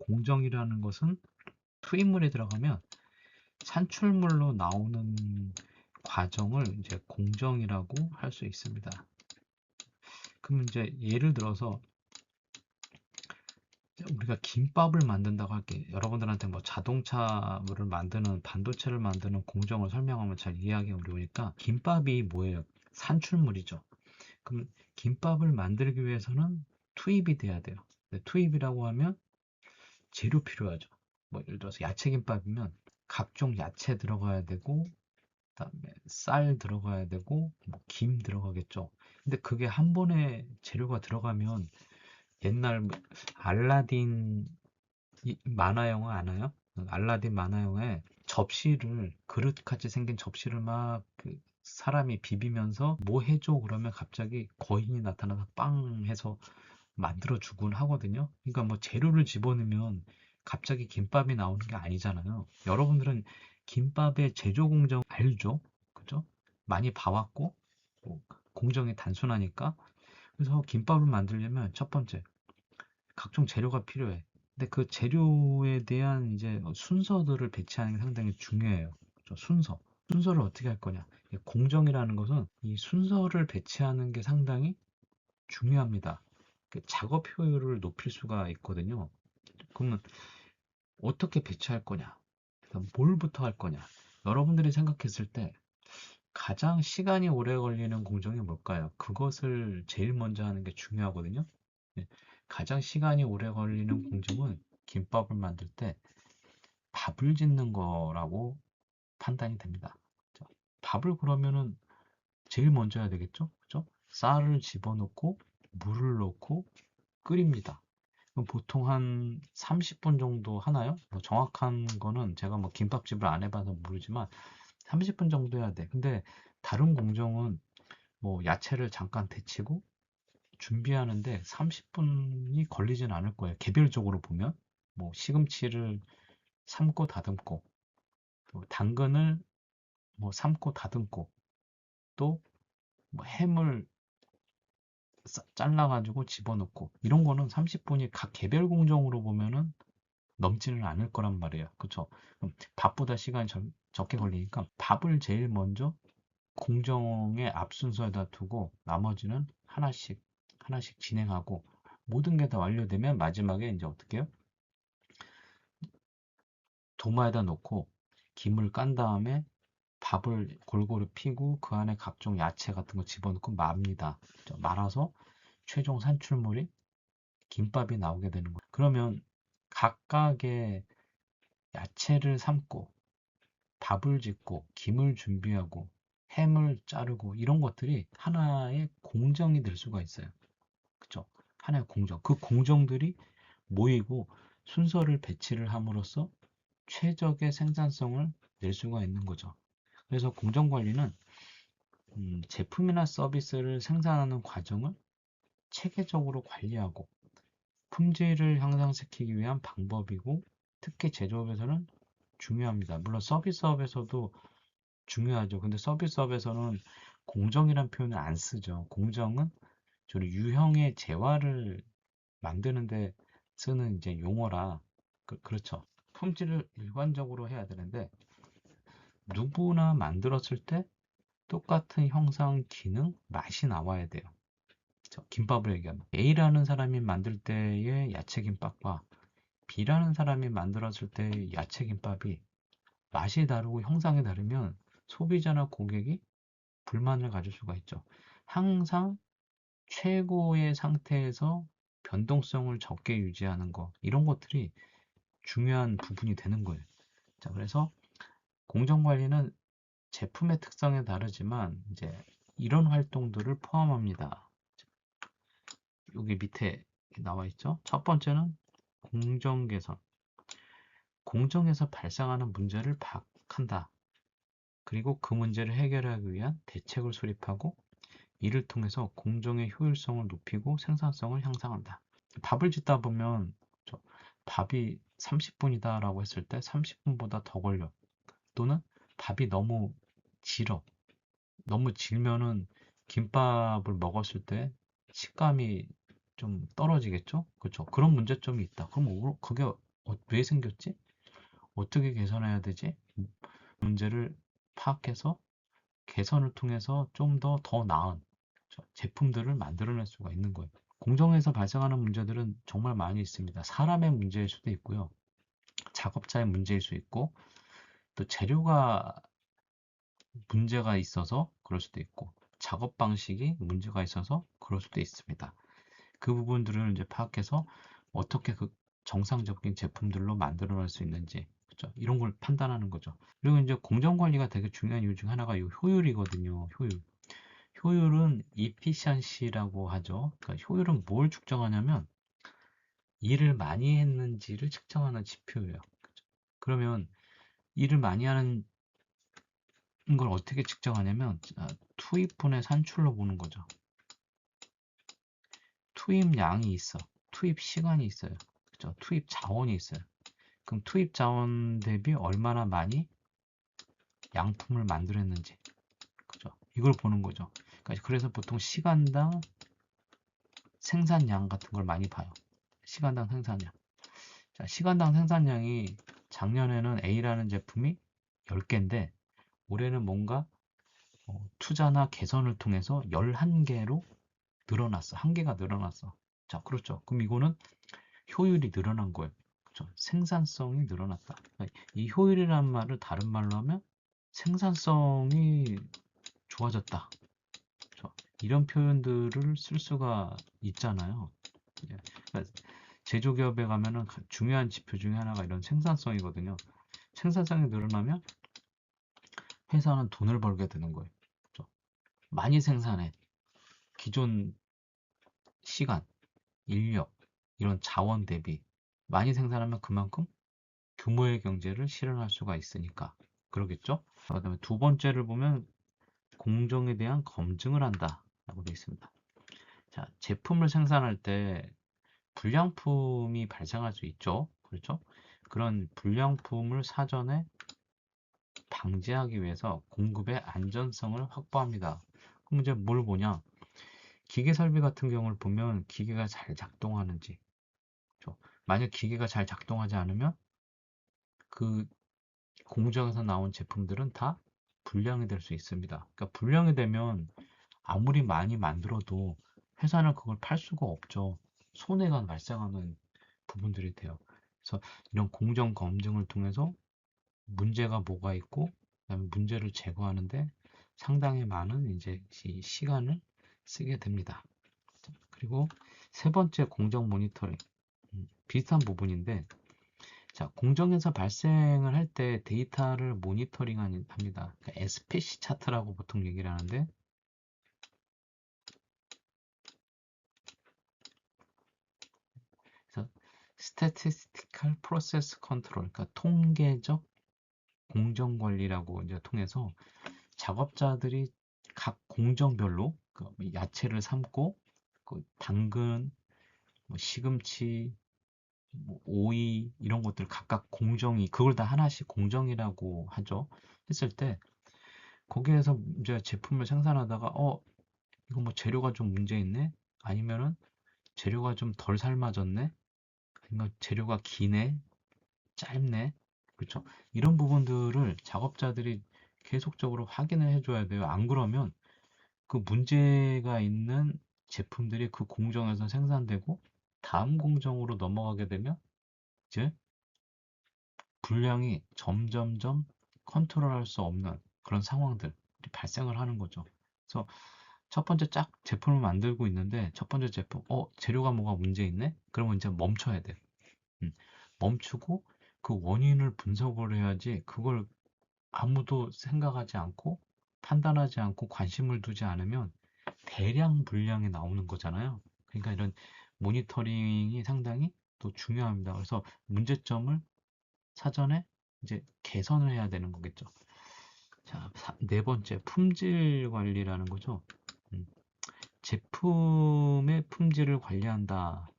공정이라는 것은 투입물이 들어가면 산출물로 나오는 과정을 이제 공정이라고 할 수 있습니다. 그럼 이제 예를 들어서 우리가 김밥을 만든다고 할게. 여러분들한테 뭐 자동차를 만드는 반도체를 만드는 공정을 설명하면 잘 이해하기 어려우니까 김밥이 뭐예요? 산출물이죠. 그럼 김밥을 만들기 위해서는 투입이 돼야 돼요. 투입이라고 하면 재료 필요하죠. 뭐 예를 들어서 야채김밥이면 각종 야채 들어가야 되고 그다음에 쌀 들어가야 되고 뭐 김 들어가겠죠. 근데 그게 한 번에 재료가 들어가면 옛날 뭐 알라딘 만화 영화 아나요? 알라딘 만화 영화에 접시를 그릇같이 생긴 접시를 막 그 사람이 비비면서 뭐 해줘 그러면 갑자기 거인이 나타나서 빵 해서 만들어 주곤 하거든요. 그러니까 뭐 재료를 집어넣으면 갑자기 김밥이 나오는 게 아니잖아요. 여러분들은 김밥의 제조 공정 알죠? 그죠? 많이 봐왔고 뭐 공정이 단순하니까 그래서 김밥을 만들려면 첫 번째 각종 재료가 필요해. 근데 그 재료에 대한 이제 순서들을 배치하는 게 상당히 중요해요. 그렇죠? 순서. 순서를 어떻게 할 거냐. 공정이라는 것은 이 순서를 배치하는 게 상당히 중요합니다. 그 작업 효율을 높일 수가 있거든요. 그러면 어떻게 배치할 거냐? 뭘부터 할 거냐? 여러분들이 생각했을 때 가장 시간이 오래 걸리는 공정이 뭘까요? 그것을 제일 먼저 하는 게 중요하거든요. 네. 가장 시간이 오래 걸리는 공정은 김밥을 만들 때 밥을 짓는 거라고 판단이 됩니다. 밥을 그러면은 제일 먼저 해야 되겠죠? 그죠? 쌀을 집어넣고 물을 넣고 끓입니다. 보통 한 30분 정도 하나요? 뭐 정확한 거는 제가 뭐 김밥집을 안 해봐서 모르지만 30분 정도 해야 돼. 근데 다른 공정은 뭐 야채를 잠깐 데치고 준비하는데 30분이 걸리진 않을 거예요. 개별적으로 보면 뭐 시금치를 삶고 다듬고 또 당근을 뭐 삶고 다듬고 또 뭐 햄을 잘라가지고 집어넣고 이런 거는 30분이 각 개별 공정으로 보면은 넘지는 않을 거란 말이에요. 그쵸? 밥보다 시간이 적, 적게 걸리니까 밥을 제일 먼저 공정의 앞순서에다 두고 나머지는 하나씩 하나씩 진행하고 모든 게 다 완료되면 마지막에 이제 어떻게 해요? 도마에다 놓고 김을 깐 다음에 밥을 골고루 피고 그 안에 각종 야채 같은 거 집어넣고 맙니다. 말아서 최종 산출물이 김밥이 나오게 되는 거예요. 그러면 각각의 야채를 삶고 밥을 짓고 김을 준비하고 햄을 자르고 이런 것들이 하나의 공정이 될 수가 있어요. 그죠? 하나의 공정. 그 공정들이 모이고 순서를 배치를 함으로써 최적의 생산성을 낼 수가 있는 거죠. 그래서 공정관리는 음, 제품이나 서비스를 생산하는 과정을 체계적으로 관리하고 품질을 향상시키기 위한 방법이고 특히 제조업에서는 중요합니다. 물론 서비스업에서도 중요하죠. 근데 서비스업에서는 공정이란 표현을 안 쓰죠. 공정은 주로 유형의 재화를 만드는데 쓰는 이제 용어라 그, 렇죠 품질을 일관적으로 해야 되는데 누구나 만들었을 때 똑같은 형상, 기능, 맛이 나와야 돼요. 김밥을 얘기하면 A라는 사람이 만들 때의 야채 김밥과 B라는 사람이 만들었을 때의 야채 김밥이 맛이 다르고 형상이 다르면 소비자나 고객이 불만을 가질 수가 있죠. 항상 최고의 상태에서 변동성을 적게 유지하는 거 이런 것들이 중요한 부분이 되는 거예요. 자, 그래서 공정관리는 제품의 특성에 다르지만 이제 이런 활동들을 포함합니다. 여기 밑에 나와 있죠. 첫 번째는 공정 개선. 공정에서 발생하는 문제를 파악한다. 그리고 그 문제를 해결하기 위한 대책을 수립하고 이를 통해서 공정의 효율성을 높이고 생산성을 향상한다. 밥을 짓다 보면 밥이 30분이다 라고 했을 때 30분보다 더 걸려. 또는 밥이 너무 질어. 너무 질면은 김밥을 먹었을 때 식감이 좀 떨어지겠죠? 그렇죠? 그런 문제점이 있다. 그럼 그게 어, 왜 생겼지? 어떻게 개선해야 되지? 문제를 파악해서 개선을 통해서 좀더더 나은 제품들을 만들어낼 수가 있는 거예요. 공정에서 발생하는 문제들은 정말 많이 있습니다. 사람의 문제일 수도 있고요. 작업자의 문제일 수 있고 또 재료가 문제가 있어서 그럴 수도 있고 작업 방식이 문제가 있어서 그럴 수도 있습니다. 그 부분들을 이제 파악해서 어떻게 그 정상적인 제품들로 만들어낼 수 있는지 그죠? 이런 걸 판단하는 거죠. 그리고 이제 공정 관리가 되게 중요한 이유 중 하나가 이 효율이거든요. 효율. 효율은 efficiency라고 하죠. 그러니까 효율은 뭘 측정하냐면 일을 많이 했는지를 측정하는 지표예요. 그러면 일을 많이 하는 걸 어떻게 측정하냐면 투입분의 산출로 보는 거죠. 투입량이 있어. 투입 시간이 있어요. 그죠? 투입 자원이 있어요. 그럼 투입 자원 대비 얼마나 많이 양품을 만들었는지. 그죠? 이걸 보는 거죠. 그러니까 그래서 보통 시간당 생산량 같은 걸 많이 봐요. 시간당 생산량. 자, 시간당 생산량이 작년에는 A라는 제품이 10개인데 올해는 뭔가 어, 투자나 개선을 통해서 11개로 늘어났어. 한 개가 늘어났어. 자, 그렇죠. 그럼 이거는 효율이 늘어난 거예요. 그렇죠? 생산성이 늘어났다. 이 효율이란 말을 다른 말로 하면 생산성이 좋아졌다. 그렇죠? 이런 표현들을 쓸 수가 있잖아요. 예. 그러니까 제조기업에 가면은 중요한 지표 중에 하나가 이런 생산성이거든요. 생산성이 늘어나면 회사는 돈을 벌게 되는 거예요. 그렇죠? 많이 생산해. 기존 시간, 인력, 이런 자원 대비 많이 생산하면 그만큼 규모의 경제를 실현할 수가 있으니까 그러겠죠? 그 다음에 두 번째를 보면 공정에 대한 검증을 한다 라고 되어 있습니다. 자, 제품을 생산할 때 불량품이 발생할 수 있죠. 그렇죠? 그런 불량품을 사전에 방지하기 위해서 공급의 안전성을 확보합니다. 그럼 이제 뭘 보냐? 기계 설비 같은 경우를 보면 기계가 잘 작동하는지 그렇죠? 만약 기계가 잘 작동하지 않으면 그 공장에서 나온 제품들은 다 불량이 될 수 있습니다. 그러니까 불량이 되면 아무리 많이 만들어도 회사는 그걸 팔 수가 없죠. 손해가 발생하는 부분들이 돼요. 그래서 이런 공정 검증을 통해서 문제가 뭐가 있고 그다음에 문제를 제거하는데 상당히 많은 이제 시간을 쓰게 됩니다. 그리고 세 번째 공정 모니터링 음, 비슷한 부분인데 자 공정에서 발생을 할 때 데이터를 모니터링 합니다. 그러니까 SPC 차트라고 보통 얘기를 하는데 그래서 Statistical Process Control, 그러니까 통계적 공정 관리라고 이제 통해서 작업자들이 각 공정별로 그 야채를 삶고 그 당근, 뭐 시금치, 뭐 오이 이런 것들 각각 공정이 그걸 다 하나씩 공정이라고 하죠. 했을 때 거기에서 이제 제품을 생산하다가 어 이거 뭐 재료가 좀 문제 있네 아니면은 재료가 좀 덜 삶아졌네 아니면 재료가 기네? 짧네? 그렇죠? 이런 부분들을 작업자들이 계속적으로 확인을 해줘야 돼요. 안 그러면 그 문제가 있는 제품들이 그 공정에서 생산되고 다음 공정으로 넘어가게 되면 이제 불량이 점점점 컨트롤할 수 없는 그런 상황들이 발생을 하는 거죠. 그래서 첫 번째 짝 제품을 만들고 있는데 첫 번째 제품 어 재료가 뭐가 문제 있네? 그러면 이제 멈춰야 돼. 음, 멈추고 그 원인을 분석을 해야지 그걸 아무도 생각하지 않고 판단하지 않고 관심을 두지 않으면 대량 불량이 나오는 거잖아요. 그러니까 이런 모니터링이 상당히 또 중요합니다. 그래서 문제점을 사전에 이제 개선을 해야 되는 거겠죠. 자, 네 번째 품질 관리라는 거죠. 음, 제품의 품질을 관리한다.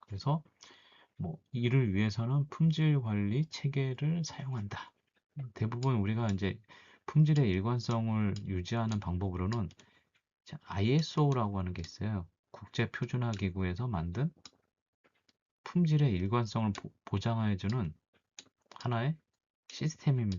그래서 뭐 이를 위해서는 품질 관리 체계를 사용한다. 대부분 우리가 이제 품질의 일관성을 유지하는 방법으로는 ISO라고 하는 게 있어요. 국제 표준화 기구에서 만든 품질의 일관성을 보, 보장해주는 하나의 시스템입니다.